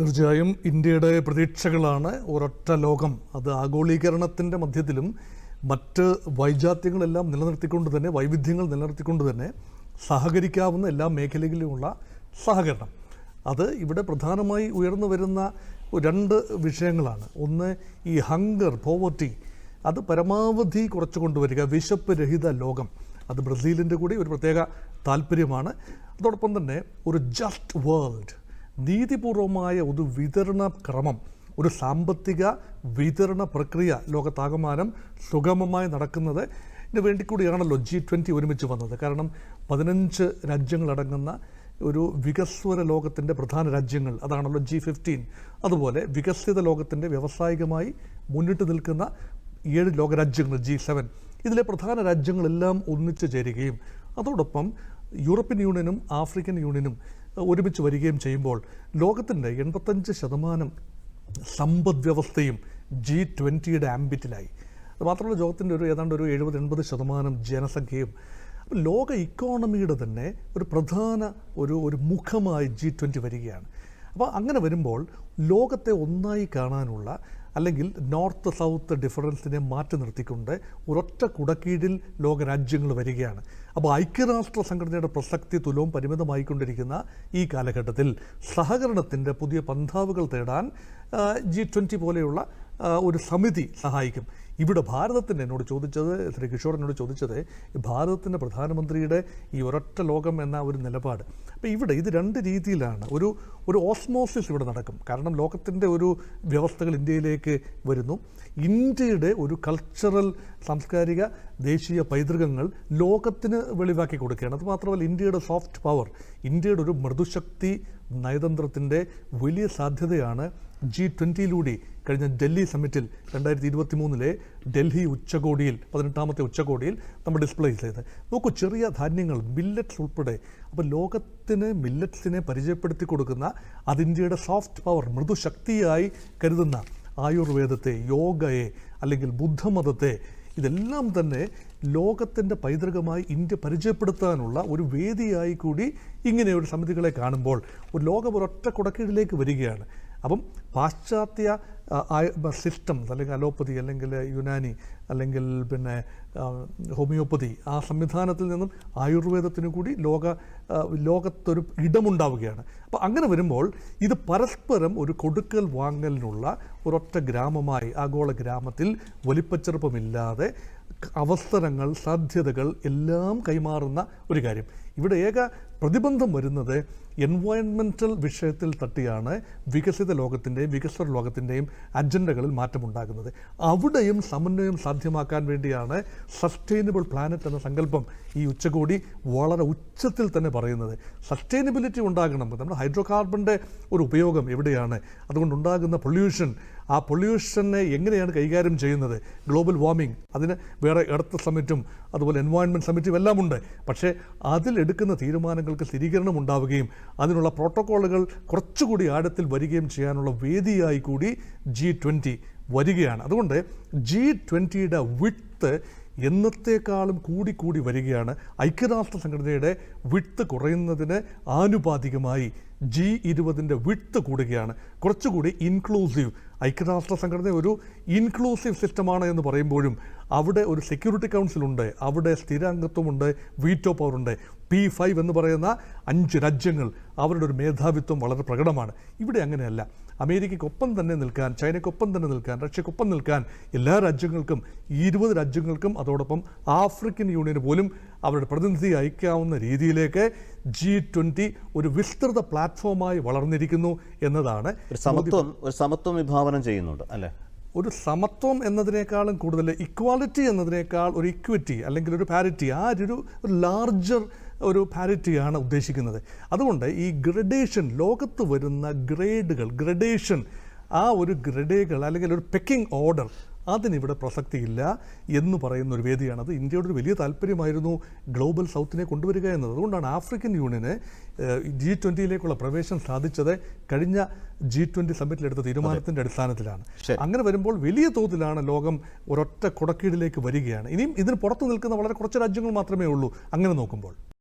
തീർച്ചയായും ഇന്ത്യയുടെ പ്രതീക്ഷകളാണ് ഒരൊറ്റ ലോകം. അത് ആഗോളീകരണത്തിന്റെ മധ്യത്തിലും മറ്റ് വൈജാത്യങ്ങളെല്ലാം നിലനിർത്തിക്കൊണ്ട് തന്നെ വൈവിധ്യങ്ങൾ നിലനിർത്തിക്കൊണ്ട് തന്നെ സഹകരിക്കാവുന്ന എല്ലാ മേഖലകളിലുമുള്ള സഹകരണം. അത് ഇവിടെ പ്രധാനമായി ഉയർന്നു വരുന്ന രണ്ട് വിഷയങ്ങളാണ്. ഒന്ന് ഈ ഹങ്കർ പോവർട്ടി അത് പരമാവധി കുറച്ചു കൊണ്ടുവരിക വിശപ്പ് രഹിത ലോകം. അത് ബ്രസീലിന്റെ കൂടി ഒരു പ്രത്യേക താല്പര്യമാണ്. അതോടൊപ്പം തന്നെ ഒരു ജസ്റ്റ് വേൾഡ് നീതിപൂർവമായ ഒരു വിതരണ ക്രമം ഒരു സാമ്പത്തിക വിതരണ പ്രക്രിയ ലോകത്താകമാനം സുഗമമായി നടക്കുന്നത് ഇതിന് വേണ്ടി കൂടിയാണല്ലോ ജി ട്വന്റി ഒരുമിച്ച് വന്നത്. കാരണം പതിനഞ്ച് രാജ്യങ്ങളടങ്ങുന്ന ഒരു വികസ്വര ലോകത്തിന്റെ പ്രധാന രാജ്യങ്ങൾ അതാണല്ലോ ജി ഫിഫ്റ്റീൻ. അതുപോലെ വികസിത ലോകത്തിന്റെ വ്യാവസായികമായി മുന്നിട്ട് നിൽക്കുന്ന ഏഴ് ലോകരാജ്യങ്ങൾ ജി സെവൻ. ഇതിലെ പ്രധാന രാജ്യങ്ങളെല്ലാം ഒന്നിച്ചു ചേരുകയും അതോടൊപ്പം യൂറോപ്യൻ യൂണിയനും ആഫ്രിക്കൻ യൂണിയനും ഒരുമിച്ച് വരികയും ചെയ്യുമ്പോൾ ലോകത്തിന്റെ എൺപത്തഞ്ച് ശതമാനം സമ്പദ് വ്യവസ്ഥയും ജി ട്വന്റിയുടെ ആംബിറ്റിലായി. മാത്രമല്ല ലോകത്തിന്റെ ഒരു ഏതാണ്ട് ഒരു എഴുപത് എൺപത് ശതമാനം ജനസംഖ്യയും. ലോക ഇക്കോണമിയുടെ തന്നെ ഒരു പ്രധാന ഒരു ഒരു മുഖമായി ജി ട്വന്റി വരികയാണ്. അപ്പോൾ അങ്ങനെ വരുമ്പോൾ ലോകത്തെ ഒന്നായി കാണാനുള്ള അല്ലെങ്കിൽ നോർത്ത് സൗത്ത് ഡിഫറൻസിനെ മാറ്റി നിർത്തിക്കൊണ്ട് ഒരൊറ്റ കുടക്കീഴിൽ ലോകരാജ്യങ്ങൾ വരികയാണ്. അപ്പോൾ ഐക്യരാഷ്ട്ര സംഘടനയുടെ പ്രസക്തി തുലവും പരിമിതമായിക്കൊണ്ടിരിക്കുന്ന ഈ കാലഘട്ടത്തിൽ സഹകരണത്തിന്റെ പുതിയ പന്ഥാവുകൾ തേടാൻ ജി ട്വന്റി പോലെയുള്ള ഒരു സമിതി സഹായിക്കും. ഇവിടെ ഭാരതത്തിന് എന്നോട് ചോദിച്ചത് ശ്രീ കിഷോർ എന്നോട് ചോദിച്ചത് ഭാരതത്തിന്റെ പ്രധാനമന്ത്രിയുടെ ഈ ഒരൊറ്റ ലോകം എന്ന ഒരു നിലപാട്. അപ്പോൾ ഇവിടെ ഇത് രണ്ട് രീതിയിലാണ്. ഒരു ഒരു ഓസ്മോസിസ് ഇവിടെ നടക്കും. കാരണം ലോകത്തിന്റെ ഒരു വ്യവസ്ഥകൾ ഇന്ത്യയിലേക്ക് വരുന്നു. ഇന്ത്യയുടെ ഒരു കൾച്ചറൽ സാംസ്കാരിക ദേശീയ പൈതൃകങ്ങൾ ലോകത്തിന് വെളിവാക്കി കൊടുക്കുകയാണ്. അതുമാത്രമല്ല ഇന്ത്യയുടെ സോഫ്റ്റ് പവർ ഇന്ത്യയുടെ ഒരു മൃദുശക്തി നയതന്ത്രത്തിന്റെ വലിയ സാധ്യതയാണ് ജി ട്വന്റിയിലൂടെ കഴിഞ്ഞ ഡൽഹി സമ്മിറ്റിൽ രണ്ടായിരത്തി ഇരുപത്തി മൂന്നിലെ ഡൽഹി ഉച്ചകോടിയിൽ പതിനെട്ടാമത്തെ ഉച്ചകോടിയിൽ നമ്മൾ ഡിസ്പ്ലേ ചെയ്തത്. നോക്കൂ ചെറിയ ധാന്യങ്ങൾ മില്ലറ്റ്സ് ഉൾപ്പെടെ. അപ്പോൾ ലോകത്തിന് മില്ലറ്റ്സിനെ പരിചയപ്പെടുത്തി കൊടുക്കുന്ന അത് ഇന്ത്യയുടെ സോഫ്റ്റ് പവർ മൃദുശക്തിയായി കരുതുന്ന ആയുർവേദത്തെ യോഗയെ അല്ലെങ്കിൽ ബുദ്ധമതത്തെ ഇതെല്ലാം തന്നെ ലോകത്തിന്റെ പൈതൃകമായി ഇന്ത്യ പരിചയപ്പെടുത്താനുള്ള ഒരു വേദിയായി കൂടി ഇങ്ങനെ ഒരു സമിതികളെ കാണുമ്പോൾ ഒരു ലോകം ഒരൊറ്റ കുടക്കീഴിലേക്ക് വരികയാണ്. അപ്പം പാശ്ചാത്യ സിസ്റ്റം അല്ലെങ്കിൽ അലോപ്പതി അല്ലെങ്കിൽ യുനാനി അല്ലെങ്കിൽ പിന്നെ ഹോമിയോപ്പതി ആ സംവിധാനത്തിൽ നിന്നും ആയുർവേദത്തിനു കൂടി ലോക ലോകത്തൊരു ഇടമുണ്ടാവുകയാണ്. അപ്പോൾ അങ്ങനെ വരുമ്പോൾ ഇത് പരസ്പരം ഒരു കൊടുക്കൽ വാങ്ങലിനുള്ള ഒരൊറ്റ ഗ്രാമമായി ആഗോള ഗ്രാമത്തിൽ വലിപ്പച്ചെറുപ്പമില്ലാതെ അവസരങ്ങൾ സാധ്യതകൾ എല്ലാം കൈമാറുന്ന ഒരു കാര്യം. ഇവിടെ ഏക പ്രതിബന്ധം വരുന്നത് എൻവയൺമെന്റൽ വിഷയത്തിൽ തട്ടിയാണ് വികസിത ലോകത്തിന്റെയും വികസ്വര ലോകത്തിന്റെയും അജണ്ടകളിൽ മാറ്റമുണ്ടാകുന്നത്. അവിടെയും സമന്വയം സാധ്യമാക്കാൻ വേണ്ടിയാണ് സസ്റ്റൈനബിൾ പ്ലാനറ്റ് എന്ന സങ്കല്പം ഈ ഉച്ചകോടി വളരെ ഉച്ചത്തിൽ തന്നെ പറയുന്നത്. സസ്റ്റൈനബിലിറ്റി ഉണ്ടാകണം. നമ്മുടെ ഹൈഡ്രോ കാർബണിന്റെ ഒരു ഉപയോഗം എവിടെയാണ്? അതുകൊണ്ടുണ്ടാകുന്ന പൊല്യൂഷൻ ആ പൊല്യൂഷനെ എങ്ങനെയാണ് കൈകാര്യം ചെയ്യുന്നത്? ഗ്ലോബൽ വാർമിംഗ് അതിന് വേറെ എർത്ത് സമ്മിറ്റും അതുപോലെ എൻവയോൺമെന്റ് സമ്മിറ്റും എല്ലാം ഉണ്ട് പക്ഷേ അതിലെടുക്കുന്ന തീരുമാനങ്ങൾക്ക് സ്ഥിരീകരണം ഉണ്ടാവുകയും അതിനുള്ള പ്രോട്ടോക്കോളുകൾ കുറച്ചുകൂടി ആഴത്തിൽ വരികയും ചെയ്യാനുള്ള വേദിയായി കൂടി ജി ട്വന്റി വരികയാണ്. അതുകൊണ്ട് ജി ട്വന്റിയുടെ വിട്ട് എന്നത്തേക്കാളും കൂടി കൂടി വരികയാണ്. ഐക്യരാഷ്ട്ര സംഘടനയുടെ വിട്ട് കുറയുന്നതിന് ആനുപാതികമായി ജി ഇരുപതിന്റെ വിട്ട് കൂടുകയാണ്. കുറച്ചുകൂടി ഇൻക്ലൂസീവ് ഐക്യരാഷ്ട്ര സംഘടന ഒരു ഇൻക്ലൂസീവ് സിസ്റ്റമാണ് എന്ന് പറയുമ്പോഴും അവിടെ ഒരു സെക്യൂരിറ്റി കൗൺസിലുണ്ട് അവിടെ സ്ഥിരാംഗത്വമുണ്ട് വീറ്റോ പവറുണ്ട് പി ഫൈവ് എന്ന് പറയുന്ന അഞ്ച് രാജ്യങ്ങൾ അവരുടെ ഒരു മേധാവിത്വം വളരെ പ്രകടമാണ്. ഇവിടെ അങ്ങനെയല്ല. അമേരിക്കയ്ക്കൊപ്പം തന്നെ നിൽക്കാൻ ചൈനയ്ക്കൊപ്പം തന്നെ നിൽക്കാൻ റഷ്യക്കൊപ്പം നിൽക്കാൻ എല്ലാ രാജ്യങ്ങൾക്കും ഇരുപത് രാജ്യങ്ങൾക്കും അതോടൊപ്പം ആഫ്രിക്കൻ യൂണിയന് പോലും അവരുടെ പ്രതിനിധി അയക്കാവുന്ന രീതിയിലേക്ക് ജി ട്വന്റി ഒരു വിസ്തൃത പ്ലാറ്റ്ഫോമായി വളർന്നിരിക്കുന്നു എന്നതാണ് ഒരു സമത്വം ഒരു സമത്വം വിഭാവനം ചെയ്യുന്നുണ്ട് അല്ലേ? ഒരു സമത്വം എന്നതിനേക്കാളും കൂടുതൽ ഇക്വാലിറ്റി എന്നതിനേക്കാൾ ഒരു ഇക്വിറ്റി അല്ലെങ്കിൽ ഒരു പാരിറ്റി ആ ഒരു ഒരു ലാർജർ ഒരു പാരിറ്റിയാണ് ഉദ്ദേശിക്കുന്നത്. അതുകൊണ്ട് ഈ ഗ്രഡേഷൻ ലോകത്ത് വരുന്ന ഗ്രേഡുകൾ ഗ്രഡേഷൻ ആ ഒരു ഗ്രഡേകൾ അല്ലെങ്കിൽ ഒരു പെക്കിംഗ് ഓർഡർ അതിനിവിടെ പ്രസക്തിയില്ല എന്ന് പറയുന്ന ഒരു വേദിയാണത്. ഇന്ത്യയുടെ ഒരു വലിയ താല്പര്യമായിരുന്നു ഗ്ലോബൽ സൗത്തിനെ കൊണ്ടുവരിക എന്നത്. അതുകൊണ്ടാണ് ആഫ്രിക്കൻ യൂണിയന് ജി ട്വന്റിയിലേക്കുള്ള പ്രവേശനം സാധിച്ചത് കഴിഞ്ഞ ജി ട്വന്റി സമ്മിറ്റിലെടുത്ത തീരുമാനത്തിന്റെ അടിസ്ഥാനത്തിലാണ്. അങ്ങനെ വരുമ്പോൾ വലിയ തോതിലാണ് ലോകം ഒരൊറ്റ കുടക്കീടിലേക്ക് വരികയാണ്. ഇനിയും ഇതിന് പുറത്തു നിൽക്കുന്ന വളരെ കുറച്ച് രാജ്യങ്ങൾ മാത്രമേ ഉള്ളൂ അങ്ങനെ നോക്കുമ്പോൾ.